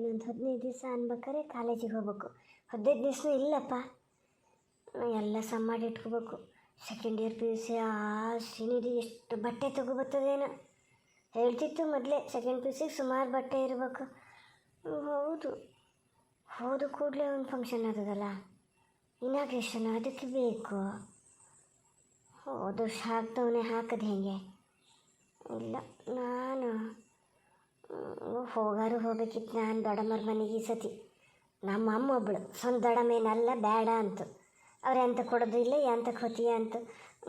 ಇನ್ನೊಂದು ಹದಿನೈದು ದಿವಸ ಅನ್ಬೇಕಾದ್ರೆ ಕಾಲೇಜಿಗೆ ಹೋಗ್ಬೇಕು. ಹದಿನೈದು ದಿವಸ ಇಲ್ಲಪ್ಪ. ಎಲ್ಲ ಸಮ್ ಮಾಡಿ ಇಟ್ಕೋಬೇಕು. Second year P U C ಆ ಶ್ರೀನಿಧಿ ಎಷ್ಟು ಬಟ್ಟೆ ತಗೋಬರ್ತದೇನೋ ಹೇಳ್ತಿತ್ತು ಮೊದಲೇ ಸೆಕೆಂಡ್ ಪಿ ಯು ಸಿಗೆ ಸುಮಾರು ಬಟ್ಟೆ ಇರಬೇಕು. ಹೌದು. ಹೋದ ಕೂಡಲೇ ಒಂದು ಫಂಕ್ಷನ್ ಆದದಲ್ಲ? ಇನಾಗ್ರೇಷನ್ ಅದಕ್ಕೆ ಬೇಕು. ಹೋದ ವರ್ಷ ಹಾಕ್ತವನೇ ಹಾಕದು ಹೇಗೆ? ಇಲ್ಲ, ನಾನು ಹೋಗಾರು ಹೋಗ್ಬೇಕಿತ್ತು ನಾನು ದೊಡ್ಡಮ್ಮರ ಮನೆಗೆ ಈ ಸತಿ. ನಮ್ಮ ಅಮ್ಮ ಒಬ್ಬಳು ಸ್ವಂತ ದೊಡ್ಡಮ್ಮೇನಲ್ಲ ಬೇಡ ಅಂತ. ಅವ್ರು ಎಂತ ಕೊಡೋದಿಲ್ಲ ಎಂತ ಕೊತಿಯ ಅಂತ.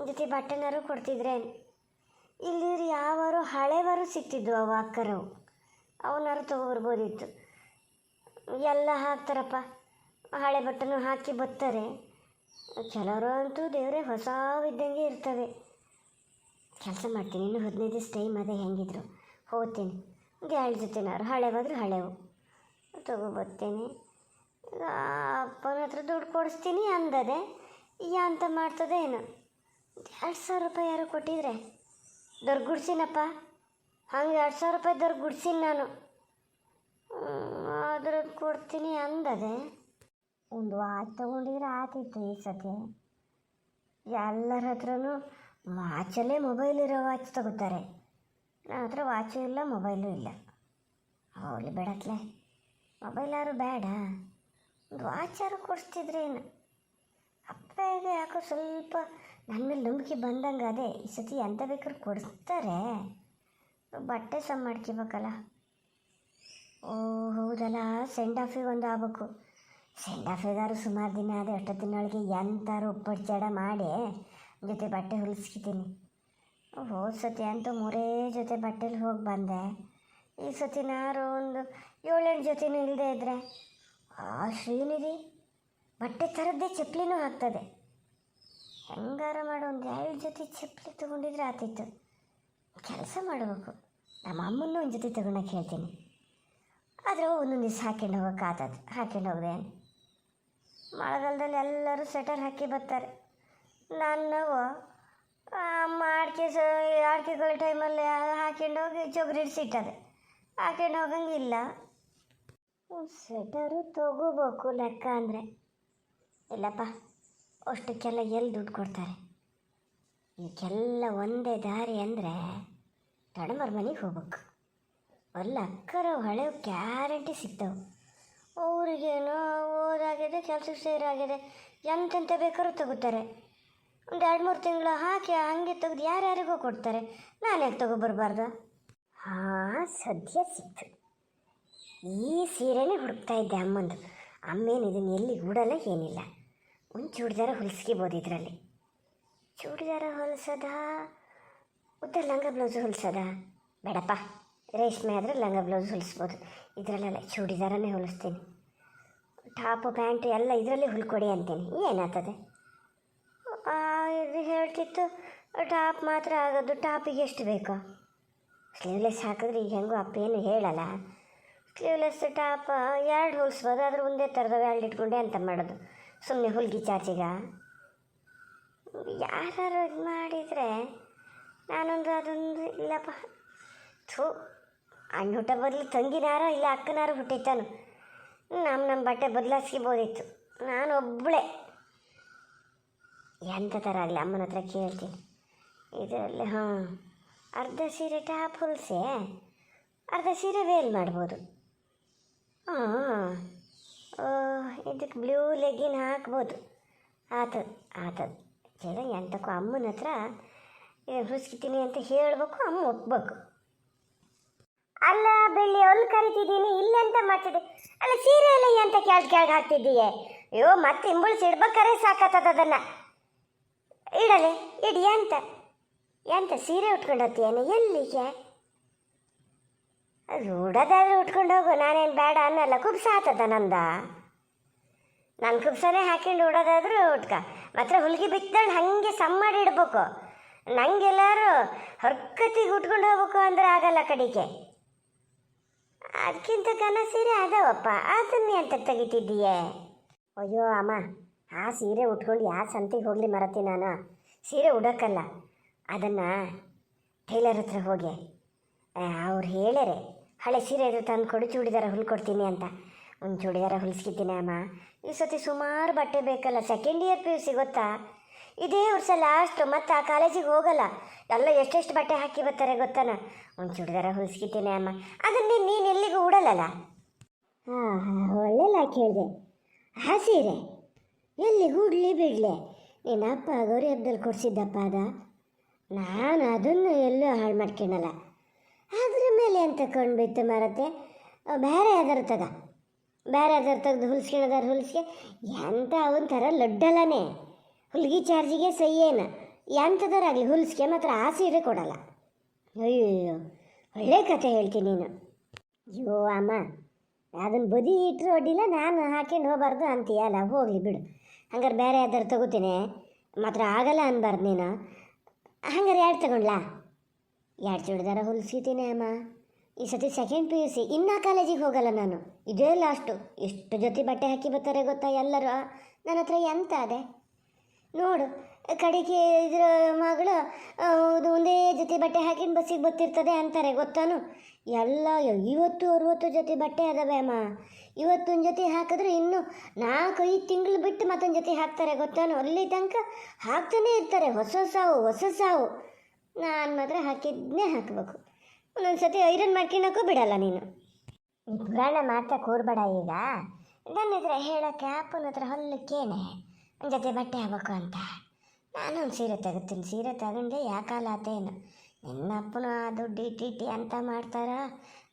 ಜೊತೆ ಬಟ್ಟೆನಾರು ಕೊಡ್ತಿದ್ರೆ ಇಲ್ಲಿ ಯಾವಾರು ಹಳೆವರು ಸಿಕ್ತಿದ್ವು ಅವು ಅಕ್ಕರವು ಅವನಾರು ತೊಗೊಬರ್ಬೋದಿತ್ತು. ಎಲ್ಲ ಹಾಕ್ತಾರಪ್ಪ. ಹಳೆ ಬಟ್ಟನು ಹಾಕಿ ಬರ್ತಾರೆ ಕೆಲವರು ಅಂತೂ ದೇವರೇ ಹೊಸವಿದ್ದಂಗೆ ಇರ್ತವೆ. ಕೆಲಸ ಮಾಡ್ತೀನಿ, ಇನ್ನು ಹದಿನೈದು ದಿವಸ ಟೈಮ್ ಅದೇ ಹೆಂಗಿದ್ರು. ಹೋಗ್ತೀನಿ. ಎರಡು ಜೊತೆನಾರು ಹಳೆವಾದ್ರೆ ಹಳೆವು ತಗೊಬರ್ತೀನಿ ಅಪ್ಪನ ಹತ್ರ ದುಡ್ಡು ಕೊಡಿಸ್ತೀನಿ ಅಂದದೆ ಅಂತ ಮಾಡ್ತದೆ ಏನು? ಎರಡು ಸಾವಿರ ರೂಪಾಯಿ ಯಾರು ಕೊಟ್ಟಿದ್ರೆ. ದೊರ್ಗುಡ್ಸಿನಪ್ಪ. ಹಂಗೆ ಎರಡು ಸಾವಿರ ರೂಪಾಯಿ ದೊರ್ಗುಡ್ಸಿನ ನಾನು. ಆದ್ರೆ ಕೊಡ್ತೀನಿ ಅಂದದೆ. ಒಂದು ವಾಚ್ ತೊಗೊಂಡಿದ್ರೆ ಆತಿತ್ತು ಈ ಸತಿ. ಎಲ್ಲರ ಹತ್ರನೂ ವಾಚಲ್ಲೇ ಮೊಬೈಲ್ ಇರೋ ವಾಚ್ ತಗೋತಾರೆ. ನನ್ನ ಹತ್ರ ವಾಚು ಇಲ್ಲ ಮೊಬೈಲು ಇಲ್ಲ. ಹೋಗ್ಲಿ ಬೇಡತ್ಲೆ. ಮೊಬೈಲ್ ಯಾರು ಬೇಡ. ಒಂದು ವಾಚಾರು ಕೊಡಿಸ್ತಿದ್ರೇನು ಅಪ್ಪಗೆ ಯಾಕೋ ಸ್ವಲ್ಪ ನನ್ನ ಮೇಲೆ ನಂಬಿಕೆ ಬಂದಂಗೆ ಅದೇ. ಈ ಸತಿ ಎಂತ ಬೇಕಾದ್ರೂ ಕೊಡಿಸ್ತಾರೆ. ಬಟ್ಟೆ ಸಮ್ ಮಾಡ್ಕೋಬೇಕಲ್ಲ. ಓ, ಹೌದಲ್ಲ ಸೆಂಡ್ ಆಫಿಗೆ ಒಂದು ಆಗ್ಬೇಕು. ಸೆಂಡ್ ಆಫಿಗಾರು ಸುಮಾರು ದಿನ ಅದೇ ಅಷ್ಟೊತ್ತಿನೊಳಗೆ ಎಂತಾರು ಉಪ್ಪಡ್ಚಾಡ ಮಾಡಿ ಜೊತೆ ಬಟ್ಟೆ ಹೊಲಿಸ್ಕಿದ್ದೀನಿ ಹೋದ ಸತಿ ಅಂತೂ ಮೂರೇ ಜೊತೆ ಬಟ್ಟೆಲಿ ಹೋಗಿ ಬಂದೆ. ಈ ಸತಿ ನಾರು ಒಂದು ಏಳೆಂಟು ಜೊತೆನೂ ಇಲ್ಲದೆ ಇದ್ದರೆ ಆ ಶ್ರೀನಿಧಿ ಬಟ್ಟೆ ಥರದ್ದೇ ಚಪ್ಪಲಿನೂ ಹಾಕ್ತದೆ. ಹೆಂಗಾರ ಮಾಡೋ, ಒಂದು ಎರಡು ಜೊತೆ ಚಪ್ಪಲಿ ತೊಗೊಂಡಿದ್ರೆ ಆತಿತ್ತು. ಕೆಲಸ ಮಾಡಬೇಕು. ನಮ್ಮ ಅಮ್ಮನ್ನೂ ಒಂದು ಜೊತೆ ತೊಗೊಳಕ್ಕೆ ಹೇಳ್ತೀನಿ. ಆದರೆ ಒಂದೊಂದು ದಿವಸ ಹಾಕ್ಕೊಂಡು ಹೋಗೋಕೆ ಆತದ ಹಾಕ್ಕೊಂಡು ಹೋಗಿದೆ ಮಳೆಗಾಲದಲ್ಲಿ ಎಲ್ಲರೂ ಸ್ವೆಟರ್ ಹಾಕಿ ಬರ್ತಾರೆ. ನಾನು ಮಾಡ್ಕೆ ಸ, ಆಡ್ಕೆಗಳ ಟೈಮಲ್ಲಿ ಹಾಕೊಂಡು ಹೋಗಿ ಚೊಗರಿಡ್ಸಿಟ್ಟದೆ ಹಾಕೊಂಡು ಹೋಗಂಗಿಲ್ಲ. ಸ್ವೆಟರು ತಗೋಬೇಕು ಲೆಕ್ಕ ಅಂದರೆ. ಇಲ್ಲಪ್ಪ, ಅಷ್ಟಕ್ಕೆಲ್ಲ ಎಲ್ಲಿ ದುಡ್ಡು ಕೊಡ್ತಾರೆ? ಇದಕ್ಕೆಲ್ಲ ಒಂದೇ ದಾರಿ ಅಂದರೆ ತಡಮರ ಮನೆಗೆ ಹೋಗ್ಬೇಕು. ಅಲ್ಲಿ ಅಕ್ಕರ ಹೊಳೆ ಗ್ಯಾರಂಟಿ ಸಿಗ್ತಾವೆ. ಅವ್ರಿಗೇನೋ ಓದಾಗಿದೆ ಕೆಲಸಕ್ಕೆ ಸೇರಾಗಿದೆ ಎಂತೆಂತ ಬೇಕಾದ್ರೂ ತಗೋತಾರೆ. ಒಂದು ಎರಡು ಮೂರು ತಿಂಗಳು ಹಾಕಿ ಹಾಗೆ ತೆಗೆದು ಯಾರ್ಯಾರಿಗೋ ಕೊಡ್ತಾರೆ. ನಾನು ಯಾಕೆ ತಗೊಬರ್ಬಾರ್ದು? ಹಾಂ, ಸದ್ಯ ಸಿಕ್ತು. ಈ ಸೀರೆನೇ ಹುಡುಕ್ತಾ ಇದ್ದೆ ಅಮ್ಮಂದು. ಅಮ್ಮೇನು ಇದನ್ನು ಎಲ್ಲಿ ಉಡಲ್ಲ ಏನಿಲ್ಲ. ಒಂದು ಚೂಡಿದಾರ ಹೊಲಿಸ್ಕೋಬೋದು ಇದರಲ್ಲಿ. ಚೂಡಿದಾರ ಹೊಲಿಸೋದ? ಉದ್ದ ಲಂಗ ಬ್ಲೌಸ್ ಹೊಲಿಸೋದ? ಬೇಡಪ್ಪ, ರೇಷ್ಮೆ ಆದರೆ ಲಂಗ ಬ್ಲೌಸ್ ಹೊಲಿಸ್ಬೋದು. ಇದರಲ್ಲೆಲ್ಲ ಚೂಡಿದಾರನೇ ಹೊಲಿಸ್ತೀನಿ. ಟಾಪು, ಪ್ಯಾಂಟು ಎಲ್ಲ ಇದರಲ್ಲಿ ಹುಲ್ಕೊಡಿ ಅಂತೀನಿ. ಏನಾಗ್ತದೆ? ಹೇಳ್ತಿತ್ತು, ಟಾಪ್ ಮಾತ್ರ ಆಗೋದು, ಟಾಪಿಗೆ ಎಷ್ಟು ಬೇಕು? ಸ್ಲೀವ್ಲೆಸ್ ಹಾಕಿದ್ರೆ ಈಗ ಹೆಂಗೋ ಅಪ್ಪ ಏನು ಹೇಳಲ್ಲ. ಸ್ಲೀವ್ಲೆಸ್, ಟಾಪ್ ಎರಡು ಹೊಲಿಸ್ಬೋದು, ಆದ್ರೆ ಒಂದೇ ಥರದ ಎರಡು ಇಟ್ಕೊಂಡೆ ಅಂತ ಮಾಡೋದು. ಸುಮ್ಮನೆ ಹುಲ್ಗಿ ಚಾರ್ಜಿಗ ಯಾರು ಇದು ಮಾಡಿದರೆ ನಾನೊಂದು ಅದೊಂದು ಇಲ್ಲಪ್ಪ. ಥೂ ಅಣ್ಣ ಹುಟ್ಟ ಬದಲು ತಂಗಿನಾರ ಇಲ್ಲ ಅಕ್ಕನಾರು ಹುಟ್ಟಿತ್ತಾನು ನಮ್ಮ ನಮ್ಮ ಬಟ್ಟೆ ಬದಲಾಯಿಸ್ಕೋಬೋದಿತ್ತು ನಾನು ಒಬ್ಬಳೇ ಎಂಥ ಥರ ಆಗಲಿ, ಅಮ್ಮನ ಹತ್ರ ಕೇಳ್ತೀನಿ ಇದರಲ್ಲಿ, ಹಾಂ, ಅರ್ಧ ಸೀರೆ ಟಾಪ್ ಹೊಲ್ಸೆ, ಅರ್ಧ ಸೀರೆ ವೇಲ್ ಮಾಡ್ಬೋದು. ಹಾಂ ಇದಕ್ಕೆ ಬ್ಲೂ ಲೆಗ್ಗಿನ್ ಹಾಕ್ಬೋದು. ಆತದ್ ಆತದ್ ಕೇಳ ಎಂತಕ್ಕೂ ಅಮ್ಮನ ಹತ್ರ ಹುಸ್ಕಿತೀನಿ ಅಂತ ಹೇಳಬೇಕು, ಅಮ್ಮ ಒಪ್ಬೇಕು. ಅಲ್ಲ, ಬೆಳ್ಳಿ ಹೊಲ್ ಕರಿತಿದ್ದೀನಿ ಇಲ್ಲೆಂತ ಮಾಡ್ತಿದ್ದೆ. ಅಲ್ಲ, ಸೀರೆ ಎಲ್ಲ ಎಂತ ಕೆಳಗೆ ಕೆಳಗೆ ಹಾಕ್ತಿದ್ದೀಯೇ? ಅಯ್ಯೋ, ಮತ್ತೆ ಇಂಬುಳ್ಸಿ ಇಡ್ಬೇಕಾರೆ ಸಾಕತ್ತದ ಅದನ್ನು. ಇಡಲೆ, ಇಡಿ ಅಂತ ಎಂತ ಸೀರೆ ಉಟ್ಕೊಂಡು ಹೋಗ್ತೀಯೇನು? ಎಲ್ಲಿಗೆ? ಅದು ಉಡೋದಾದ್ರೆ ಉಟ್ಕೊಂಡು ಹೋಗು, ನಾನೇನು ಬೇಡ ಅನ್ನಲ್ಲ. ಕುಬ್ಸ ಆತದ ನಂದ? ನಾನು ಕುಬ್ಸನೇ ಹಾಕೊಂಡು ಉಡೋದಾದ್ರೂ ಉಟ್ಕ. ಮಾತ್ರ ಹುಲ್ಗಿ ಬಿತ್ತಂಡು ಹಾಗೆ ಸಮ್ ಮಾಡಿ ಇಡ್ಬೇಕು. ನಂಗೆಲ್ಲರೂ ಹೊರ್ಕತ್ತಿಗೆ ಉಟ್ಕೊಂಡು ಹೋಗ್ಬೇಕು ಅಂದ್ರೆ ಆಗಲ್ಲ ಕಡೆಗೆ. ಅದಕ್ಕಿಂತ ಕನಸೀರೆ ಸೀರೆ ಅದಾವಪ್ಪ. ಅದನ್ನೇ ಅಂತ ತೆಗಿತಿದ್ದೀಯೇ? ಅಯ್ಯೋ, ಅಮ್ಮ. ಆ ಸೀರೆ ಉಟ್ಕೊಂಡು ಯಾವ ಸಂತಿಗೆ ಹೋಗಲಿ ಮರತಿ ನಾನು. ಸೀರೆ ಉಡೋಕ್ಕಲ್ಲ. ಅದನ್ನು ಟೈಲರ್ ಹತ್ರ ಹೋಗಿ ಅವ್ರು ಹೇಳ್ಯಾರೆ, ಹಳೆ ಸೀರೆ ಇದು ತಂದು ಕೊಡು, ಚೂಡಿದಾರ ಹೊಲ್ಕೊಡ್ತೀನಿ ಅಂತ. ಒಂದು ಚೂಡಿದಾರ ಹೊಲಿಸ್ಕಿದ್ದೀನಿ ಅಮ್ಮ. ಈ ಸತಿ ಸುಮಾರು ಬಟ್ಟೆ ಬೇಕಲ್ಲ second year P U C ಗೊತ್ತಾ? ಇದೇ ವರ್ಷ ಲಾಸ್ಟು ಮತ್ತು ಆ ಕಾಲೇಜಿಗೆ ಹೋಗಲ್ಲ. ಎಲ್ಲ ಎಷ್ಟೆಷ್ಟು ಬಟ್ಟೆ ಹಾಕಿ ಬರ್ತಾರೆ ಗೊತ್ತಾನ? ಒಂದು ಚೂಡಿದಾರ ಹುಲ್ಸ್ಕಿತೀನಿ ಅಮ್ಮ. ಅದನ್ನೇ ನೀನು ಎಲ್ಲಿಗೂ ಉಡಲ್ಲಲ್ಲ? ಹಾಂ ಹಾಂ ಒಳ್ಳೆಲ್ಲ ಕೇಳಿದೆ. ಆ ಸೀರೆ ಎಲ್ಲಿಗೂ ಹೋಗಲಿ ಬಿಡಲೆ? ನಿನ್ನ ಅಪ್ಪ ಗೌರಿ ಹಬ್ಬದಲ್ಲಿ ಕೊಡಿಸಿದ್ದಪ್ಪ ಅದ ನಾನು ಅದನ್ನು ಎಲ್ಲೂ ಹಾಳು ಮಾಡ್ಕೊಳಲ್ಲ ಅದ್ರ ಮೇಲೆ ಅಂತ ಕೊಂಡ್ಬಿತ್ತು ಮಾರತ್ತೆ? ಬೇರೆ ಯಾವ್ದಾರು ತಗ. ಬೇರೆ ಯಾವ್ದಾರು ತೆಗ್ದು ಹುಲ್ಸ್ಕೊಳದಾರು ಹುಲ್ಸ್ಕೆ ಎಂಥ ಅವನ ಥರ ಲಡ್ಡಲ್ಲನೇ ಹುಲ್ಗಿ ಚಾರ್ಜಿಗೆ ಸೈಯೇನ. ಎಂಥದಾರಾಗಲಿ ಹುಲ್ಸ್ಕೆ ಮಾತ್ರ ಆ ಸೀರೆ ಕೊಡಲ್ಲ. ಅಯ್ಯೋ ಒಳ್ಳೆ ಕಥೆ ಹೇಳ್ತೀನಿ ನೀನು. ಅಯ್ಯೋ ಅಮ್ಮ ಅದನ್ನು ಬದಿ ಇಟ್ಟರು ಅಡ್ಡಿಲ್ಲ ನಾನು ಹಾಕ್ಯಂಡು ಹೋಗಬಾರ್ದು ಅಂತೀಯಲ್ಲ ಹೋಗಲಿ ಬಿಡು. ಹಂಗಾರೆ ಬೇರೆ ಯಾವ್ದಾರು ತಗೋತೀನಿ. ಮಾತ್ರ ಆಗಲ್ಲ ಅನ್ಬಾರ್ದು ನೀನು. ಹಂಗಾರೆ ಎರಡು ತಗೊಂಡ್ಲಾ? ಎರಡು ಚೂಡಿದಾರ ಹೊಲಿಸ್ಕಿತೀನಿ ಅಮ್ಮ. ಈ ಸತಿ ಸೆಕೆಂಡ್ ಪಿ ಯು ಸಿ ಇನ್ನೂ ಕಾಲೇಜಿಗೆ ಹೋಗಲ್ಲ ನಾನು. ಇದೇ ಲಾಸ್ಟು ಎಷ್ಟು ಜೊತೆ ಬಟ್ಟೆ ಹಾಕಿ ಬರ್ತಾರೆ ಗೊತ್ತಾ ಎಲ್ಲರೂ? ನನ್ನ ಹತ್ರ ಎಂತ ಅದೇ? ನೋಡು ಕಡೆಗೆ ಇದ್ರ ಮಗಳು ಒಂದೇ ಜೊತೆ ಬಟ್ಟೆ ಹಾಕಿನ ಬಸ್ಸಿಗೆ ಬತ್ತಿರ್ತದೆ ಅಂತಾರೆ, ಗೊತ್ತಾನು? ಎಲ್ಲ ಇವತ್ತು ಅರುವತ್ತು ಜೊತೆ ಬಟ್ಟೆ ಅದಾವೆ ಅಮ್ಮ. ಇವತ್ತೊಂದು ಜೊತೆ ಹಾಕಿದ್ರೆ ಇನ್ನು ನಾಲ್ಕು, ಐದು ತಿಂಗಳು ಬಿಟ್ಟು ಮತ್ತೊಂದು ಜೊತೆ ಹಾಕ್ತಾರೆ, ಗೊತ್ತಾನು? ಅಲ್ಲಿ ತನಕ ಹಾಕ್ತಾನೆ ಇರ್ತಾರೆ, ಹೊಸ ಸಾವು ಹೊಸ ಸಾವು. ನಾನು ಮಾತ್ರ ಹಾಕಿದ್ನೇ ಹಾಕಬೇಕು. ಒಂದೊಂದು ಸತಿ ಐರನ್ ಮಾಡ್ಕೊಳಕ್ಕೂ ಬಿಡಲ್ಲ ನೀನು. ಪುರಾಣ ಮಾಡ್ತಾ ಕೂರ್ಬೇಡ ಈಗ. ನನ್ನ ಹತ್ರ ಹೇಳೋಕ್ಕೆ ಅಪ್ಪನ ಹತ್ರ ಹೊಲ್ಲಕ್ಕೇನೆ ಒಂದು ಜೊತೆ ಬಟ್ಟೆ ಹಾಕಬೇಕು ಅಂತ. ನಾನು ಒಂದು ಸೀರೆ ತಗೋತೀನಿ ಸೀರೆ ತಗೊಂಡೆ ಯಾಕಾಲ ಆತೇನು ನಿನ್ನ ಅಪ್ಪನ ದುಡ್ಡು ಇಟ್ಟು ಇಟ್ಟು ಅಂತ ಮಾಡ್ತಾರ?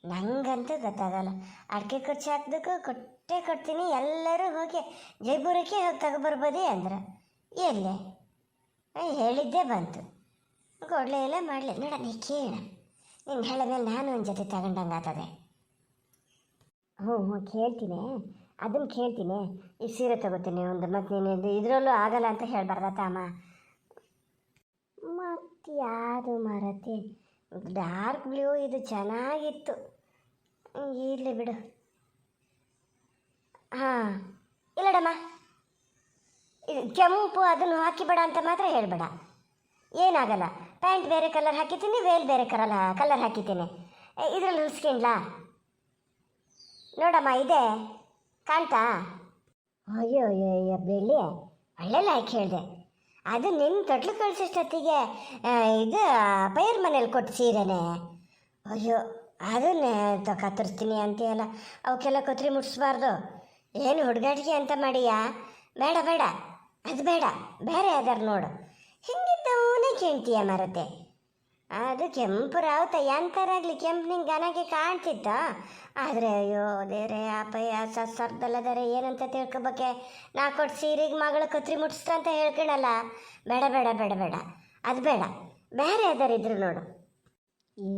ನಂಗಂತೂ ಗೊತ್ತಾಗಲ್ಲ. ಅಡಿಕೆ ಖರ್ಚು ಹಾಕ್ದಕ್ಕೂ ಕೊಟ್ಟೆ ಕೊಡ್ತೀನಿ. ಎಲ್ಲರೂ ಹೋಗಿ ಜೈಪುರಕ್ಕೆ ಹೋಗಿ ತಗೊಬರ್ಬೋದೇ ಅಂದ್ರೆ. ಎಲ್ಲೆ? ಹೇಳಿದ್ದೇ ಬಂತು. ಕೊಡಲೇ ಇಲ್ಲ ಮಾಡಲಿ. ನೋಡ, ನೀ ಕೇಳ. ನೀನು ಹೇಳಿದ್ಮೇಲೆ ನಾನು ಒಂದು ಜೊತೆ ತಗೊಂಡಂಗೆ ಆಗ್ತದೆ. ಹ್ಞೂ ಹ್ಞೂ, ಕೇಳ್ತೀನಿ. ಅದನ್ನು ಕೇಳ್ತೀನಿ. ಈ ಸೀರೆ ತಗೋತೀನಿ ಒಂದು, ಮತ್ತು ನೀನು ಇದರಲ್ಲೂ ಆಗಲ್ಲ ಅಂತ ಹೇಳ್ಬಾರ್ದತ್ತ ಅಮ್ಮ ಮತ್ತು ಯಾವುದು ಮಾರತಿ. ಡಾರ್ಕ್ ಬ್ಲೂ ಇದು ಚೆನ್ನಾಗಿತ್ತು. ಇರಲಿ ಬಿಡು. ಹಾಂ, ಇಲ್ಲಡಮ್ಮ. ಇದು ಕೆಂಪು, ಅದನ್ನು ಹಾಕಿಬೇಡ ಅಂತ ಮಾತ್ರ ಹೇಳಬೇಡ. ಏನಾಗಲ್ಲ. ಪ್ಯಾಂಟ್ ಬೇರೆ ಕಲರ್ ಹಾಕಿದ್ದೀನಿ ವೇಲ್ ಬೇರೆ ಕಲರ್ ಕಲರ್ ಹಾಕಿದ್ದೀನಿ. ಇದರಲ್ಲಿ ಹುಲ್ಸ್ಕೊಂಡ್ಲಾ ನೋಡಮ್ಮ, ಇದೆ. ಕಾಣ್ತಾ? ಅಯ್ಯೋ ಅಯ್ಯೋ ಅಯ್ಯೋ, ಬೆಳ್ಳಿ. ಒಳ್ಳೆ ಹಾಕಿ ಹೇಳಿದೆ. ಅದು ನಿನ್ನ ತೊಟ್ಲು ಕಳ್ಸೋಷ್ಟೊತ್ತಿಗೆ ಇದು ಪೈರ್ ಮನೇಲಿ ಕೊಟ್ಟು ಸೀರೆನೆ. ಅಯ್ಯೋ, ಅದನ್ನೇ ಕತ್ತರಿಸ್ತೀನಿ ಅಂತೀಯಲ್ಲ, ಅವಕ್ಕೆಲ್ಲ ಕೊತ್ತರಿ ಮುಟ್ಸ್ಬಾರ್ದು. ಏನು ಹುಡುಗಾಟಿಗೆ ಅಂತ ಮಾಡಿಯಾ? ಬೇಡ ಬೇಡ, ಅದು ಬೇಡ, ಬೇರೆ ಯಾವ್ದಾರು ನೋಡು. ಹಿಂಗಿದ್ದವನೇ ಕೇಳ್ತೀಯ ಮರತೆ. ಅದು ಕೆಂಪು ರಾವುತ ಎಂಥರಾಗಲಿ ಕೆಂಪು ನಿಂಗೆ ಗನಗೆ ಕಾಣ್ತಿತ್ತ? ಆದರೆ ಅಯ್ಯೋ, ದೇವ್ರೆ, ಅಪ್ಪಯ್ಯ ಸಸ್ಸರ್ದಲ್ಲದರೆ ಏನಂತ ತಿಳ್ಕೊಬೇಕೆ ನಾ ಕೊಟ್ಟು ಸೀರೆಗೆ ಮಗಳ ಕತ್ರಿ ಮುಟ್ಸ್ತ ಅಂತ ಹೇಳ್ಕೊಳಲ್ಲ ಬೇಡ ಬೇಡ ಬೇಡ ಬೇಡ. ಅದು ಬೇಡ. ಬೇರೆ ಅದರಿದ್ರು ನೋಡು.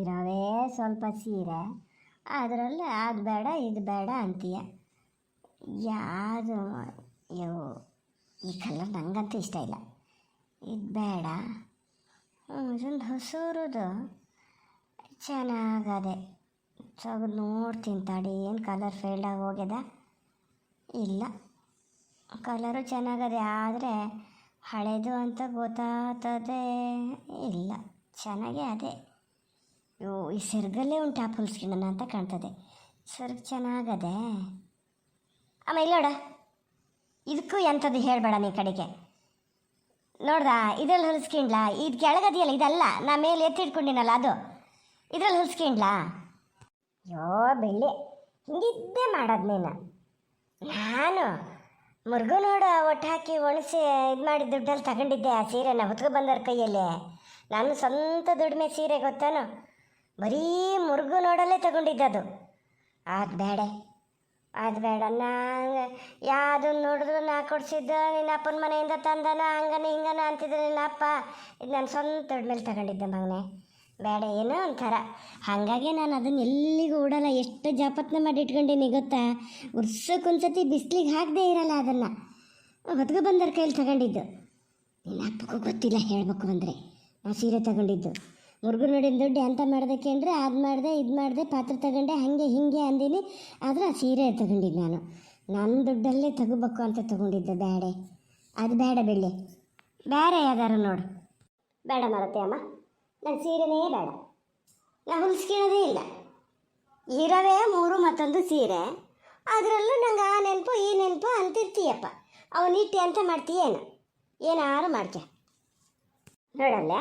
ಇರೋವೇ ಸ್ವಲ್ಪ ಸೀರೆ. ಅದರಲ್ಲಿ ಅದು ಬೇಡ, ಇದು ಬೇಡ ಅಂತೀಯ. ಯಾವುದು? ಅಯ್ಯೋ, ಈ ಕಲರ್ ನಂಗಂತೂ ಇಷ್ಟ ಇಲ್ಲ. ಇದು ಬೇಡ. ಇದೊಂದು ಹಸೂರದು ಚೆನ್ನಾಗದೆ. ಸೊಗದು ನೋಡ್ತೀನಿ ತಡಿ, ಏನು ಕಲರ್ ಫೇಲ್ಡಾಗಿ ಹೋಗ್ಯದ ಇಲ್ಲ. ಕಲರು ಚೆನ್ನಾಗದೆ ಆದರೆ ಹಳೇದು ಅಂತ ಗೊತ್ತಾಗ್ತದೆ. ಇಲ್ಲ, ಚೆನ್ನಾಗೇ ಅದೇ. ಯೋ, ಈ ಸೆರ್ಗಲ್ಲೇ ಒಂದು ಟಾಪ್ ಹೊಲ್ಸ್ಕೊಳ್ಳೋಣ ಅಂತ ಕಾಣ್ತದೆ. ಸರ್ಗ್ ಚೆನ್ನಾಗದೆ. ಆಮೇಲೆ ಇಲ್ಲೋಡ ಇದಕ್ಕೂ ಎಂಥದ್ದು ಹೇಳಬೇಡ ನೀ ಕಡೆಗೆ. ನೋಡ್ದಾ, ಇದ್ರಲ್ಲಿ ಹೊಲಿಸ್ಕೊಂಡ್ಲಾ ಇದು ಕೆಳಗದಿಯಲ್ಲ, ಇದಲ್ಲ. ನಾ ಮೇಲೆ ಎತ್ತಿಟ್ಕೊಂಡಿನಲ್ಲ, ಅದು. ಇದ್ರಲ್ಲಿ ಹೊಲಿಸ್ಕೊಂಡ್ಲಾ ಯೋ, ಬೆಳ್ಳಿ. ಹಿಂಗಿದ್ದೇ ಮಾಡೋದು ನೀನು ನಾನು ಮುರುಗು ನೋಡು ಒಟ್ಟು ಹಾಕಿ ಒಣಸಿ ಇದು ಮಾಡಿ ದುಡ್ಡಲ್ಲಿ ತಗೊಂಡಿದ್ದೆ ಆ ಸೀರೆನ ಹೊತ್ಕೊ ಬಂದವ್ರ ಕೈಯಲ್ಲಿ. ನಾನು ಸ್ವಂತ ದುಡಿಮೆ ಸೀರೆ ಗೊತ್ತಾನು? ಬರೀ ಮುರುಗು ನೋಡಲ್ಲೇ ತಗೊಂಡಿದ್ದದು. ಅದು ಬೇಡ ಅದು ಬೇಡ ನಾನು ಯಾವುದನ್ನು ನೋಡಿದ್ರು ನಾ ಕೊಡಿಸಿದ್ದು ನಿನ್ನ ಅಪ್ಪನ ಮನೆಯಿಂದ ತಂದನ ಹಂಗನ ಹಿಂಗನ ನಿನ್ನ ಅಪ್ಪ, ಇದು ನಾನು ಸ್ವಂತ ದೊಡ್ಡ ಮೇಲೆ ತಗೊಂಡಿದ್ದೆ ಮಗನೇ. ಬೇಡ, ಏನೋ ಒಂಥರ. ಹಾಗಾಗಿ ನಾನು ಅದನ್ನು ಎಲ್ಲಿಗೂ ಓಡಲ್ಲ ಎಷ್ಟು ಜಾಪತ್ನ ಮಾಡಿ ಇಟ್ಕೊಂಡೀನಿ ಗೊತ್ತಾ? ವರ್ಷಕ್ಕೊಂದ್ಸತಿ ಬಿಸ್ಲಿಗೆ ಹಾಕದೇ ಇರಲ್ಲ ಅದನ್ನು. ಹೊತ್ಕೊ ಬಂದರ ಕೈಲಿ ತಗೊಂಡಿದ್ದು. ನಿನ್ನ ಅಪ್ಪಗೂ ಗೊತ್ತಿಲ್ಲ ಹೇಳಬೇಕು ಅಂದರೆ ನಾನು ಸೀರೆ ತಗೊಂಡಿದ್ದು. ಮುರುಘು ನೋಡಿನ ದುಡ್ಡು ಎಂತ ಮಾಡೋದಕ್ಕೆ ಅಂದರೆ ಅದು ಮಾಡಿದೆ, ಇದು ಮಾಡಿದೆ, ಪಾತ್ರೆ ತಗೊಂಡೆ, ಹಾಗೆ ಹೀಗೆ ಅಂದಿನಿ. ಆದರೆ ಆ ಸೀರೆ ತಗೊಂಡಿದ್ದು ನಾನು. ನನ್ನ ದುಡ್ಡಲ್ಲೇ ತಗೋಬೇಕು ಅಂತ ತಗೊಂಡಿದ್ದೆ ಬೇಡ ಅದು ಬೇಡ ಬೆಳ್ಳಿ ಬೇರೆ ಯಾವ್ದಾರು ನೋಡು. ಬೇಡ ಮರತೆ ಅಮ್ಮ. ನನ್ನ ಸೀರೆನೇ ಬೇಡ ನಾ ಹೊಲಿಸ್ಕೊಳ್ಳೋದೇ ಇಲ್ಲ. ಇರವೇ ಮೂರು ಮತ್ತೊಂದು ಸೀರೆ. ಅದರಲ್ಲೂ ನಂಗೆ ಆ ನೆನಪು, ಈ ನೆನಪು ಅಂತಿರ್ತೀಯಪ್ಪ. ಅವನಿಟ್ಟು ಅಂತ ಮಾಡ್ತೀಯೇನು? ಏನಾರು ಮಾಡ್ಕೆ ನೋಡಲ್ಲ?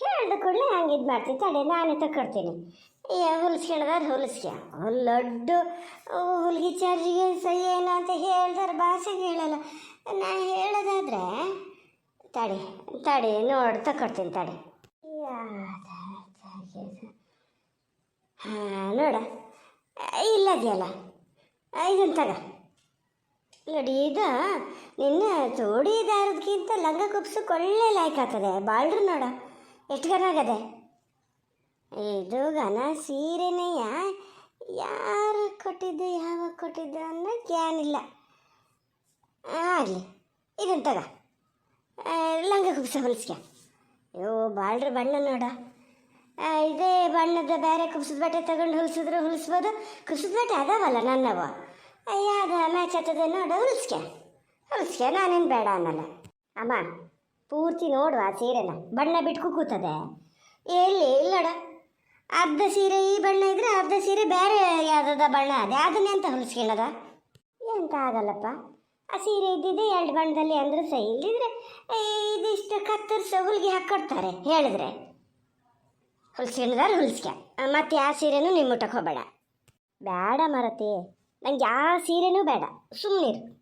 ಹೇಳ್ದ ಕೂಡಲೇ ಹಂಗೆ ಇದು ಮಾಡ್ತೀನಿ ತಡೆ ನಾನೇ ತಗೊಡ್ತೀನಿ ಏ ಹೊಲಿಸ್ಕೊಳ್ಳೋದಾದ್ರೆ ಹೊಲಿಸ್ಕೆ ಲಡ್ಡು. ಹುಲ್ಗಿ ಚಾರ್ಜಿಗೆ ಸಹಿ ಏನು ಅಂತ ಹೇಳ್ದಾರ ಭಾಷೆಗೆ ಹೇಳಲ್ಲ ನಾ ಹೇಳೋದಾದ್ರೆ, ತಡೆ ತಡೆ, ನೋಡಿ ತಗೊಡ್ತೀನಿ ತಡೆ. ಹಾಂ, ನೋಡ. ಇಲ್ಲದೆಯಲ್ಲ. ಇದನ್ನು ತಗ. ನೋಡಿ ಇದು ನಿನ್ನ ಚೂಡಿದಾರದಕ್ಕಿಂತ ಲಂಗ ಕುಪ್ಸಕ್ಕೆ ಒಳ್ಳೆ ಲೈಕ್ ಆಗ್ತದೆ. ಬಾಳ್ರು ನೋಡ. ಎಷ್ಟು ಗನ ಇದು ಗನ ಸೀರೆನೆಯ ಯಾರು ಕೊಟ್ಟಿದ್ದು, ಯಾವಾಗ ಕೊಟ್ಟಿದ್ದು ಅನ್ನೋ ಏನಿಲ್ಲ ಆಗಲಿ ಇದನ್ನು ತಗ. ಲಂಗ ಕುಪ್ಸ ಹೊಲಿಸ್ಕ. ಅಯ್ಯೋ, ಬಾಳ್ರ ಬಣ್ಣ ನೋಡ. ಇದೇ ಬಣ್ಣದ ಬೇರೆ ಕುಬ್ಸದ ಬಟ್ಟೆ ತಗೊಂಡು ಹೊಲಿಸಿದ್ರು ಹೊಲಿಸ್ಬೋದು. ಕುಬ್ಸದ ಬಟ್ಟೆ ಅದಾವಲ್ಲ ನನ್ನವ. ಯಾವ್ದು ಮ್ಯಾಚ್ ಆಗ್ತದೆ ನೋಡು, ಹೊಲಿಸ್ಕೆ. ಹೊಲಿಸ್ಕೆ, ನಾನೇನು ಬೇಡ ಅನ್ನಲ್ಲ. ಅಮ್ಮ ಪೂರ್ತಿ ನೋಡುವ ಸೀರೆನ. ಬಣ್ಣ ಬಿಟ್ಕು ಕೂತದೆ ಎಲ್ಲಿ, ಇಲ್ಲಡ. ಅರ್ಧ ಸೀರೆ ಈ ಬಣ್ಣ ಇದ್ರೆ ಅರ್ಧ ಸೀರೆ ಬೇರೆ ಯಾವುದದ ಬಣ್ಣ ಅದೇ. ಅದನ್ನೇ ಅಂತ ಹೊಲಿಸ್ಕೊಳ್ಳೋದ ಎಂತ ಆಗಲ್ಲಪ್ಪ. ಆ ಸೀರೆ ಇದ್ದಿದ್ದೆ ಎರಡು ಬಣ್ಣದಲ್ಲಿ ಅಂದ್ರೆ ಸೈ ಇಲ್ಲಿದ್ರೆ ಇದಿಷ್ಟು ಕತ್ತರಿಸ ಹುಲ್ಗಿ ಹಾಕ್ಕೊಡ್ತಾರೆ ಹೇಳಿದ್ರೆ. ಹೊಲ್ಸ್ಕೊಂಡ್ದಾರೆ ಹೊಲಿಸ್ಕೆ. ಮತ್ತೆ ಆ ಸೀರೆನೂ ನಿಮ್ಮ ಮುಟ್ಟಕ್ಕೆ ಹೋಗಬೇಡ. ಬೇಡ ಮರತಿ. ನಂಗೆ ಯಾವ ಸೀರೆನೂ ಬೇಡ. ಸುಮ್ಮನಿರು